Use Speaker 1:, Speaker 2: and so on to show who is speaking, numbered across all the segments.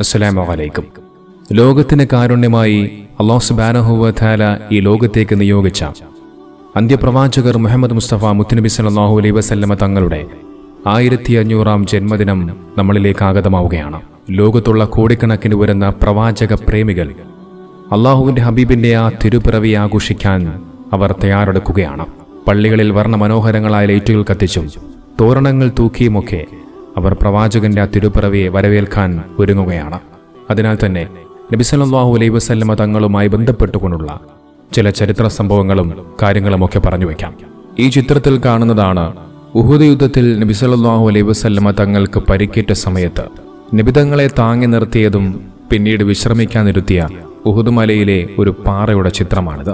Speaker 1: അസ്സലാമു അലൈക്കും. ലോകത്തിന് കാരുണ്യമായി അള്ളാഹു സുബാനഹുവല ഈ ലോകത്തേക്ക് നിയോഗിച്ച അന്ത്യപ്രവാചകർ മുഹമ്മദ് മുസ്തഫ മുത്തുനബി സല്ലല്ലാഹു അലൈ വസല്ലമ തങ്ങളുടെ ആയിരത്തി അഞ്ഞൂറാം ജന്മദിനം നമ്മളിലേക്ക് ആഗതമാവുകയാണ്. ലോകത്തുള്ള കോടിക്കണക്കിന് വരുന്ന പ്രവാചക പ്രേമികൾ അള്ളാഹുവിന്റെ ഹബീബിന്റെ ആ തിരുപ്പിറവി ആഘോഷിക്കാൻ അവർ തയ്യാറെടുക്കുകയാണ്. പള്ളികളിൽ വർണ മനോഹരങ്ങളായ ലൈറ്റുകൾ കത്തിച്ചും തോരണങ്ങൾ തൂക്കിയുമൊക്കെ അവർ പ്രവാചകന്റെ ആ തിരുപ്പിറവിയെ വരവേൽക്കാൻ ഒരുങ്ങുകയാണ്. അതിനാൽ തന്നെ നബിസല്ലാഹു അലൈ വസല്ലമ തങ്ങളുമായി ബന്ധപ്പെട്ടുകൊണ്ടുള്ള ചില ചരിത്ര സംഭവങ്ങളും കാര്യങ്ങളുമൊക്കെ പറഞ്ഞു വയ്ക്കാം ഈ ചിത്രത്തിൽ കാണുന്നതാണ് ഉഹുദ് യുദ്ധത്തിൽ നബിസല്ലാഹു അലൈ വസല്ലമ തങ്ങൾക്ക് പരിക്കേറ്റ സമയത്ത് നിബിതങ്ങളെ താങ്ങി നിർത്തിയതും പിന്നീട് വിശ്രമിക്കാനിരുത്തിയ ഉഹുദ് മലയിലെ ഒരു പാറയുടെ ചിത്രമാണിത്.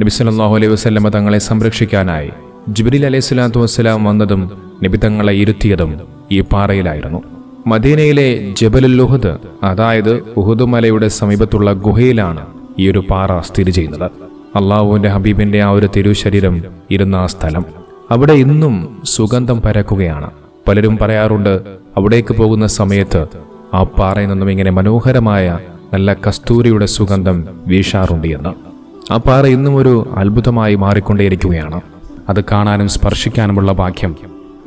Speaker 1: നബി അലൈ വസല്ലമ തങ്ങളെ സംരക്ഷിക്കാനായി ജിബ്രിൽ അലൈഹി സ്വലാത്തു വസ്സലാം വന്നതും നിബിതങ്ങളെ ഇരുത്തിയതും ഈ പാറയിലായിരുന്നു. മദീനയിലെ ജബലുൽ ഉഹുദ് അതായത് ഉഹുദ് മലയുടെ സമീപത്തുള്ള ഗുഹയിലാണ് ഈ ഒരു പാറ സ്ഥിതി ചെയ്യുന്നത്. അള്ളാഹുവിന്റെ ഹബീബിന്റെ ആ ഒരു തിരുശരീരം ഇരുന്ന ആ സ്ഥലം. അവിടെ ഇന്നും സുഗന്ധം പരക്കുകയാണ്. പലരും പറയാറുണ്ട് അവിടേക്ക് പോകുന്ന സമയത്ത് ആ പാറയിൽ നിന്നും ഇങ്ങനെ മനോഹരമായ നല്ല കസ്തൂരിയുടെ സുഗന്ധം വീശാറുണ്ട് എന്ന്. ആ പാറ ഇന്നും ഒരു അത്ഭുതമായി മാറിക്കൊണ്ടേയിരിക്കുകയാണ്. അത് കാണാനും സ്പർശിക്കാനുമുള്ള ഭാഗ്യം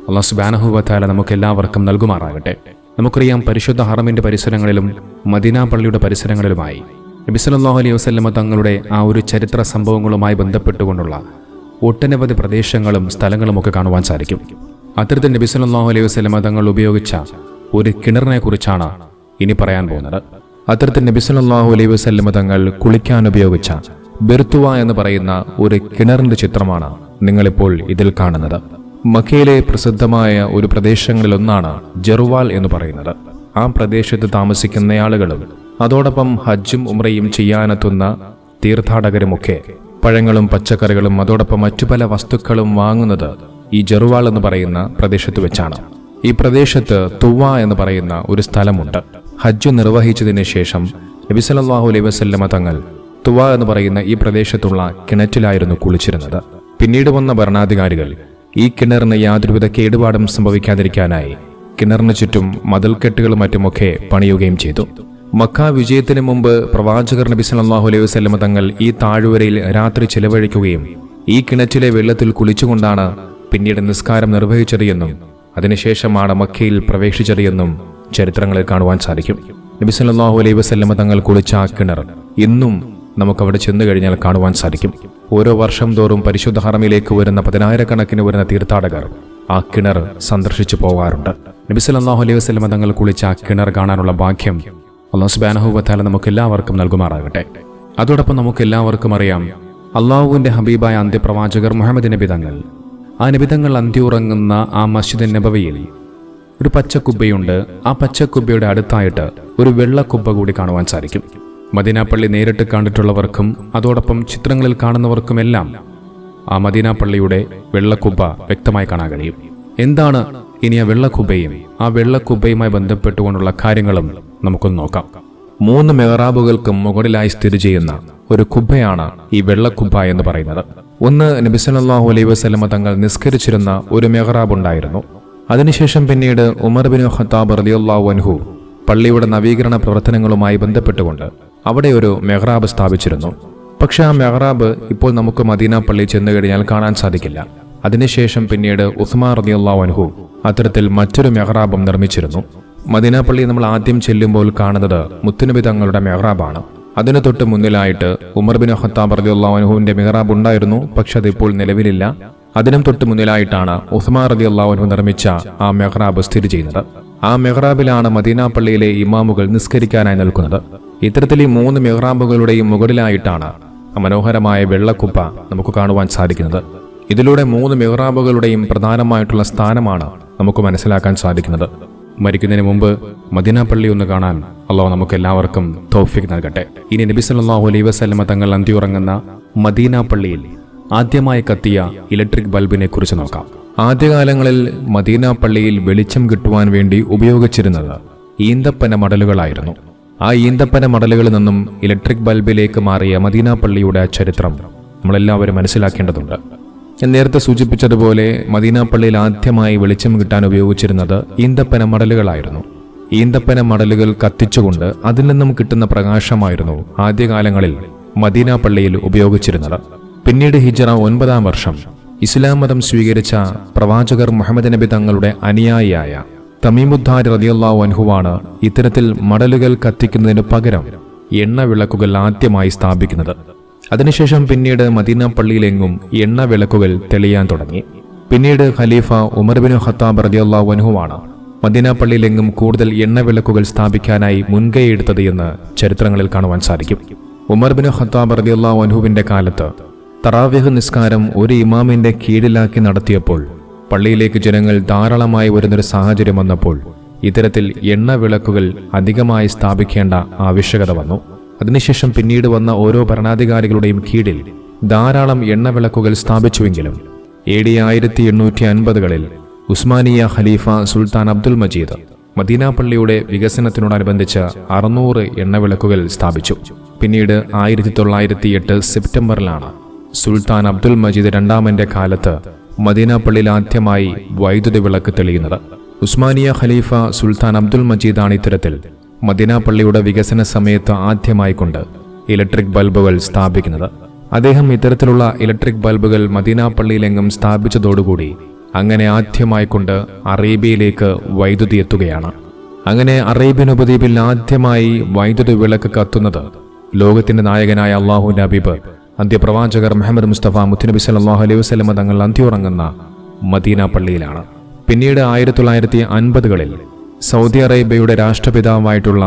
Speaker 1: അള്ളാഹു സുബാനഹുബത്താല നമുക്ക് എല്ലാവർക്കും നൽകുമാറാകട്ടെ. നമുക്കറിയാം പരിശുദ്ധ ഹറമിന്റെ പരിസരങ്ങളിലും മദീന പള്ളിയുടെ പരിസരങ്ങളിലുമായി നബി സല്ലല്ലാഹു അലൈഹി വസല്ലമ തങ്ങളുടെ ആ ഒരു ചരിത്ര സംഭവങ്ങളുമായി ബന്ധപ്പെട്ടുകൊണ്ടുള്ള ഒട്ടനവധി പ്രദേശങ്ങളും സ്ഥലങ്ങളും ഒക്കെ കാണുവാൻ സാധിക്കും. അത്തരത്തിൽ നബി സല്ലല്ലാഹു അലൈഹി വസ്ലമ തങ്ങൾ ഉപയോഗിച്ച ഒരു കിണറിനെ കുറിച്ചാണ് ഇനി പറയാൻ പോകുന്നത്. അത്തരത്തിൽ നബി സല്ലല്ലാഹു അലൈഹി വസ്ലമ തങ്ങൾ കുളിക്കാൻ ഉപയോഗിച്ച ബെർത്തുവ എന്ന് പറയുന്ന ഒരു കിണറിന്റെ ചിത്രമാണ് നിങ്ങളിപ്പോൾ ഇതിൽ കാണുന്നത്. മക്കയിലെ പ്രസിദ്ധമായ ഒരു പ്രദേശങ്ങളിലൊന്നാണ് ജെറുവാൽ എന്ന് പറയുന്നത്. ആ പ്രദേശത്ത് ആളുകളും അതോടൊപ്പം ഹജ്ജും ഉമ്രയും ചെയ്യാനെത്തുന്ന തീർത്ഥാടകരുമൊക്കെ പഴങ്ങളും പച്ചക്കറികളും അതോടൊപ്പം മറ്റു പല വസ്തുക്കളും വാങ്ങുന്നത് ഈ ജെറുവാൾ എന്ന് പറയുന്ന പ്രദേശത്ത് വെച്ചാണ്. ഈ പ്രദേശത്ത് തുവ എന്ന് പറയുന്ന ഒരു സ്ഥലമുണ്ട്. ഹജ്ജ് നിർവഹിച്ചതിന് ശേഷം നബി അലൈ വസല്ലമ തങ്ങൾ തുവ എന്ന് പറയുന്ന ഈ പ്രദേശത്തുള്ള കിണറ്റിലായിരുന്നു കുളിച്ചിരുന്നത്. പിന്നീട് വന്ന ഭരണാധികാരികൾ ഈ കിണറിന് യാതൊരുവിധ കേടുപാടും സംഭവിക്കാതിരിക്കാനായി കിണറിന് ചുറ്റും മതിൽക്കെട്ടുകളും മറ്റുമൊക്കെ പണിയുകയും ചെയ്തു. മക്ക വിജയത്തിന് മുമ്പ് പ്രവാചകർ നബി സല്ലല്ലാഹു അലൈഹി വസല്ലമ തങ്ങൾ ഈ താഴ്വരയിൽ രാത്രി ചിലവഴിക്കുകയും ഈ കിണറ്റിലെ വെള്ളത്തിൽ കുളിച്ചുകൊണ്ടാണ് പിന്നീട് നിസ്കാരം നിർവഹിച്ചത് എന്നും അതിനുശേഷമാണ് മക്കയിൽ പ്രവേശിച്ചത് എന്നും ചരിത്രങ്ങളിൽ കാണുവാൻ സാധിക്കും. നബി സല്ലല്ലാഹു അലൈഹി വസല്ലമ തങ്ങൾ കുളിച്ച ആ കിണർ ഇന്നും നമുക്കവിടെ ചെന്നു കഴിഞ്ഞാൽ കാണുവാൻ സാധിക്കും. ഓരോ വർഷം തോറും പരിശുദ്ധ ഹറമിലേക്ക് വരുന്ന പതിനായിരക്കണക്കിന് വരുന്ന തീർത്ഥാടകർ ആ കിണർ സന്ദർശിച്ചു പോകാറുണ്ട് നബി സല്ലല്ലാഹു അലൈഹി വസ്ലം തങ്ങൾ കുളിച്ച ആ കിണർ കാണാനുള്ള ഭാഗ്യം അള്ളാഹു സുബ്ഹാനഹു വത്താല നമുക്ക് എല്ലാവർക്കും നൽകുമാറാകട്ടെ. അതോടൊപ്പം നമുക്ക് എല്ലാവർക്കും അറിയാം അള്ളാഹുവിന്റെ ഹബീബായ അന്ത്യപ്രവാചകർ മുഹമ്മദ് നബി തങ്ങൾ ആ നബിതങ്ങൾ അന്ത്യുറങ്ങുന്ന ആ മസ്ജിദ് നബവിയിൽ ഒരു പച്ചക്കുബ്ബയുണ്ട് ആ പച്ചക്കുബ്ബയുടെ അടുത്തായിട്ട് ഒരു വെള്ളക്കുബ്ബ കൂടി കാണുവാൻ സാധിക്കും. മദീനാപ്പള്ളി നേരിട്ട് കണ്ടിട്ടുള്ളവർക്കും അതോടൊപ്പം ചിത്രങ്ങളിൽ കാണുന്നവർക്കുമെല്ലാം ആ മദീനാപ്പള്ളിയുടെ വെള്ളക്കുബ്ബ വ്യക്തമായി കാണാൻ കഴിയും. എന്താണ് ഇനി ആ വെള്ളക്കുബ്ബയും ആ വെള്ളക്കുബ്ബയുമായി ബന്ധപ്പെട്ടുകൊണ്ടുള്ള കാര്യങ്ങളും നമുക്കൊന്ന് നോക്കാം. മൂന്ന് മെഹറാബുകൾക്കും മുകളിലായി സ്ഥിതി ചെയ്യുന്ന ഒരു കുബ്ബയാണ് ഈ വെള്ളക്കുബ്ബ എന്ന് പറയുന്നത്. ഒന്ന് നബിസലല്ലാഹു അലൈ അലൈഹി വസല്ലമ തങ്ങൾ നിസ്കരിച്ചിരുന്ന ഒരു മെഹറാബ് ഉണ്ടായിരുന്നു. അതിനുശേഷം പിന്നീട് ഉമർ ബിൻ ഖത്താബ് റളിയല്ലാഹു അൻഹു പള്ളിയുടെ നവീകരണ പ്രവർത്തനങ്ങളുമായി ബന്ധപ്പെട്ടുകൊണ്ട് അവിടെ ഒരു മെഹ്റാബ് സ്ഥാപിച്ചിരുന്നു. പക്ഷെ ആ മെഹ്റാബ് ഇപ്പോൾ നമുക്ക് മദീന പള്ളി ചെന്നു കഴിഞ്ഞാൽ കാണാൻ സാധിക്കില്ല. അതിനുശേഷം പിന്നീട് ഉസ്മാൻ റളിയല്ലാഹു അൻഹു അത്തരത്തിൽ മറ്റൊരു മെഹ്റാബും നിർമ്മിച്ചിരുന്നു. മദീന പള്ളി നമ്മൾ ആദ്യം ചെല്ലുമ്പോൾ കാണുന്നത് മുത്തുനബി തങ്ങളുടെ മെഹ്റാബാണ്. അതിനു തൊട്ട് മുന്നിലായിട്ട് ഉമർ ബിൻ ഖത്താബ് റളിയല്ലാഹു അൻഹുവിന്റെ മെഹ്റാബ് ഉണ്ടായിരുന്നു പക്ഷെ അതിപ്പോൾ നിലവിലില്ല. അതിനും തൊട്ട് മുന്നിലായിട്ടാണ് ഉസ്മാൻ റളിയല്ലാഹു അൻഹു നിർമ്മിച്ച ആ മെഹ്റാബ് സ്ഥിതി ചെയ്യുന്നത്. ആ മെഹ്റാബിലാണ് മദീന പള്ളിയിലെ ഇമാമുകൾ നിസ്കരിക്കാനായി നിൽക്കുന്നത്. ഇത്തരത്തിൽ ഈ മൂന്ന് മെഹ്റാബുകളുടെയും മുകളിലായിട്ടാണ് മനോഹരമായ വെള്ളക്കുപ്പ നമുക്ക് കാണുവാൻ സാധിക്കുന്നത്. ഇതിലൂടെ മൂന്ന് മെഹ്റാബുകളുടെയും പ്രധാനമായിട്ടുള്ള സ്ഥാനമാണ് നമുക്ക് മനസ്സിലാക്കാൻ സാധിക്കുന്നത്. മരിക്കുന്നതിന് മുമ്പ് മദീന പള്ളി ഒന്ന് കാണാൻ അള്ളാഹു നമുക്ക് എല്ലാവർക്കും തൗഫിക് നൽകട്ടെ. ഇനി നബി സല്ലല്ലാഹു അലൈ വസ്ലമ തങ്ങൾ അന്തിയുറങ്ങുന്ന മദീന പള്ളിയിൽ ആദ്യമായി കത്തിയ ഇലക്ട്രിക് ബൾബിനെ കുറിച്ച് നോക്കാം. ആദ്യകാലങ്ങളിൽ മദീന പള്ളിയിൽ വെളിച്ചം കിട്ടുവാൻ വേണ്ടി ഉപയോഗിച്ചിരുന്നത് ഈന്തപ്പന മടലുകളായിരുന്നു. ആ ഈന്തപ്പന മടലുകളിൽ നിന്നും ഇലക്ട്രിക് ബൾബിലേക്ക് മാറിയ മദീന പള്ളിയുടെ ചരിത്രം നമ്മളെല്ലാവരും മനസ്സിലാക്കേണ്ടതുണ്ട്. ഞാൻ നേരത്തെ സൂചിപ്പിച്ചതുപോലെ മദീന പള്ളിയിൽ ആദ്യമായി വെളിച്ചം കിട്ടാൻ ഉപയോഗിച്ചിരുന്നത് ഈന്തപ്പന മടലുകളായിരുന്നു. ഈന്തപ്പന മടലുകൾ കത്തിച്ചുകൊണ്ട് അതിൽ നിന്നും കിട്ടുന്ന പ്രകാശമായിരുന്നു ആദ്യകാലങ്ങളിൽ മദീന പള്ളിയിൽ ഉപയോഗിച്ചിരുന്നത്. പിന്നീട് ഹിജറ ഒൻപതാം വർഷം ഇസ്ലാം മതം സ്വീകരിച്ച പ്രവാചകർ മുഹമ്മദ് നബി തങ്ങളുടെ അനുയായിയായ തമീമുദ്ദാരി റതിയല്ലാഹു അൻഹുവാണ് ഇത്തരത്തിൽ മടലുകൾ കത്തിക്കുന്നതിന് പകരം എണ്ണ വിളക്കുകൾ ആദ്യമായി സ്ഥാപിക്കുന്നത്. അതിനുശേഷം പിന്നീട് മദീന പള്ളിയിലെങ്ങും എണ്ണ വിളക്കുകൾ തെളിയാൻ തുടങ്ങി. പിന്നീട് ഖലീഫ ഉമർ ബിൻ ഖത്താബ് റളിയല്ലാഹു അൻഹുവാണ് മദീന പള്ളിയിലെങ്ങും കൂടുതൽ എണ്ണ വിളക്കുകൾ സ്ഥാപിക്കാനായി മുൻകൈയെടുത്തത് എന്ന് ചരിത്രങ്ങളിൽ കാണുവാൻ സാധിക്കും. ഉമർ ബിൻ ഖത്താബ് റളിയല്ലാഹു അൻഹുവിന്റെ കാലത്ത് തറാവീഹ് നിസ്കാരം ഒരു ഇമാമിന്റെ കീഴിലാക്കി നടത്തിയപ്പോൾ പള്ളിയിലേക്ക് ജനങ്ങൾ ധാരാളമായി വരുന്നൊരു സാഹചര്യം വന്നപ്പോൾ ഇത്തരത്തിൽ എണ്ണ വിളക്കുകൾ അധികമായി സ്ഥാപിക്കേണ്ട ആവശ്യകത വന്നു. അതിനുശേഷം പിന്നീട് വന്ന ഓരോ ഭരണാധികാരികളുടെയും കീഴിൽ ധാരാളം എണ്ണ വിളക്കുകൾ സ്ഥാപിച്ചുവെങ്കിലും എ ഡി ആയിരത്തി എണ്ണൂറ്റി അൻപതുകളിൽ ഉസ്മാനിയ ഖലീഫ സുൽത്താൻ അബ്ദുൽ മജീദ് മദീന പള്ളിയുടെ വികസനത്തിനോടനുബന്ധിച്ച് അറുന്നൂറ് എണ്ണവിളക്കുകൾ സ്ഥാപിച്ചു. പിന്നീട് ആയിരത്തി തൊള്ളായിരത്തി എട്ട് സെപ്റ്റംബറിലാണ് സുൽത്താൻ അബ്ദുൽ മജീദ് രണ്ടാമന്റെ കാലത്ത് മദീന പള്ളിയിൽ ആദ്യമായി വൈദ്യുതി വിളക്ക് തെളിയുന്നത്. ഉസ്മാനിയ ഖലീഫ സുൽത്താൻ അബ്ദുൽ മജീദാണ് ഇത്തരത്തിൽ മദീന പള്ളിയുടെ വികസന സമയത്ത് ആദ്യമായി കൊണ്ട് ഇലക്ട്രിക് ബൾബുകൾ സ്ഥാപിക്കുന്നത്. അദ്ദേഹം ഇത്തരത്തിലുള്ള ഇലക്ട്രിക് ബൾബുകൾ മദീന പള്ളിയിലെങ്ങും സ്ഥാപിച്ചതോടുകൂടി അങ്ങനെ ആദ്യമായി കൊണ്ട് അറേബ്യയിലേക്ക് വൈദ്യുതി എത്തുകയാണ്. അങ്ങനെ അറേബ്യൻ ഉപദ്വീപിൽ ആദ്യമായി വൈദ്യുതി വിളക്ക് കത്തുന്നത് ലോകത്തിന്റെ നായകനായ അള്ളാഹു നബീബ് അന്ത്യപ്രവാചകർ മുഹമ്മദ് മുസ്തഫ മുത്തുനബി സല്ലല്ലാഹു അലൈഹി വസ്ലമ തങ്ങൾ അന്ത്യുറങ്ങുന്ന മദീന പള്ളിയിലാണ്. പിന്നീട് ആയിരത്തി തൊള്ളായിരത്തി അൻപതുകളിൽ സൗദി അറേബ്യയുടെ രാഷ്ട്രപിതാവായിട്ടുള്ള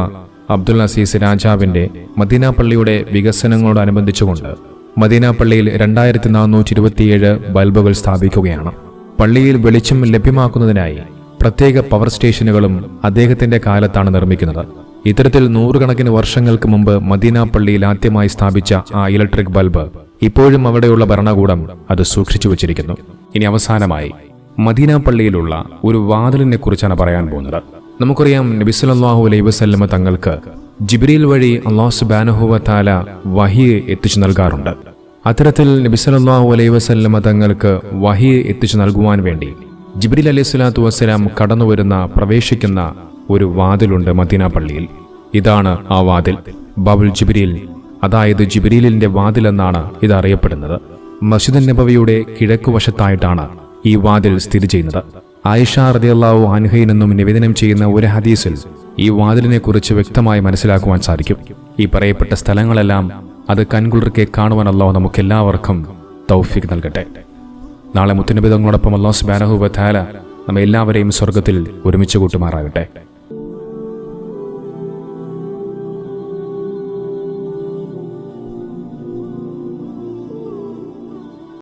Speaker 1: അബ്ദുൽ അസീസ് രാജാവിന്റെ മദീന പള്ളിയുടെ വികസനങ്ങളോടനുബന്ധിച്ചുകൊണ്ട് മദീന പള്ളിയിൽ രണ്ടായിരത്തി നാനൂറ്റി ഇരുപത്തിയേഴ് ബൾബുകൾ സ്ഥാപിക്കുകയാണ്. പള്ളിയിൽ വെളിച്ചം ലഭ്യമാക്കുന്നതിനായി പ്രത്യേക പവർ സ്റ്റേഷനുകളും അദ്ദേഹത്തിന്റെ കാലത്താണ് നിർമ്മിക്കുന്നത്. ഇത്തരത്തിൽ നൂറുകണക്കിന് വർഷങ്ങൾക്ക് മുമ്പ് മദീന പള്ളിയിൽ ആദ്യമായി സ്ഥാപിച്ച ആ ഇലക്ട്രിക് ബൾബ് ഇപ്പോഴും അവിടെയുള്ള ഭരണകൂടം അത് സൂക്ഷിച്ചു വച്ചിരിക്കുന്നു. ഇനി അവസാനമായി മദീന പള്ളിയിലുള്ള ഒരു വാതിലിനെ കുറിച്ചാണ് പറയാൻ പോകുന്നത്. നമുക്കറിയാം നബിസ്വല്ലാഹു അലൈ വസല്ലമ തങ്ങൾക്ക് ജിബ്രീൽ വഴി അള്ളാഹു ബാനഹുവത്താല താല വഹി എത്തിച്ചു നൽകാറുണ്ട്. അത്തരത്തിൽ നബിസ്വല്ലാഹു അലൈ വസല്ലമ തങ്ങൾക്ക് വഹി എത്തിച്ചു നൽകുവാൻ വേണ്ടി ജിബ്രീൽ അലൈഹി സ്വലാത്തു വസ്സലാം കടന്നുവരുന്ന പ്രവേശിക്കുന്ന ഒരു വാതിലുണ്ട് മദീന പള്ളിയിൽ. ഇതാണ് ആ വാതിൽ. ബബുൽ ജിബ്രീൽ. അതായത് ജിബ്രീലിന്റെ വാതിൽ എന്നാണ് ഇത് അറിയപ്പെടുന്നത് മസ്ജിദ് നബവിയുടെ കിഴക്കുവശത്തായിട്ടാണ് ഈ വാതിൽ സ്ഥിതി ചെയ്യുന്നത്. ആയിഷ റദിയല്ലാവു അൻഹയിൽ നിന്നും നിവേദനം ചെയ്യുന്ന ഒരു ഹദീസിൽ ഈ വാതിലിനെ കുറിച്ച് വ്യക്തമായി മനസ്സിലാക്കുവാൻ സാധിക്കും. ഈ പറയപ്പെട്ട സ്ഥലങ്ങളെല്ലാം അത് കൺകുളിർക്കെ കാണുവാൻ അല്ലാഹു നമുക്ക് എല്ലാവർക്കും തൗഫീഖ് നൽകട്ടെ. നാളെ മുത്തുനബി തങ്ങളോടൊപ്പം അള്ളാഹു സുബാനഹു തആല നമ്മെ എല്ലാവരെയും സ്വർഗത്തിൽ ഒരുമിച്ച് കൂട്ടുമാറാകട്ടെ.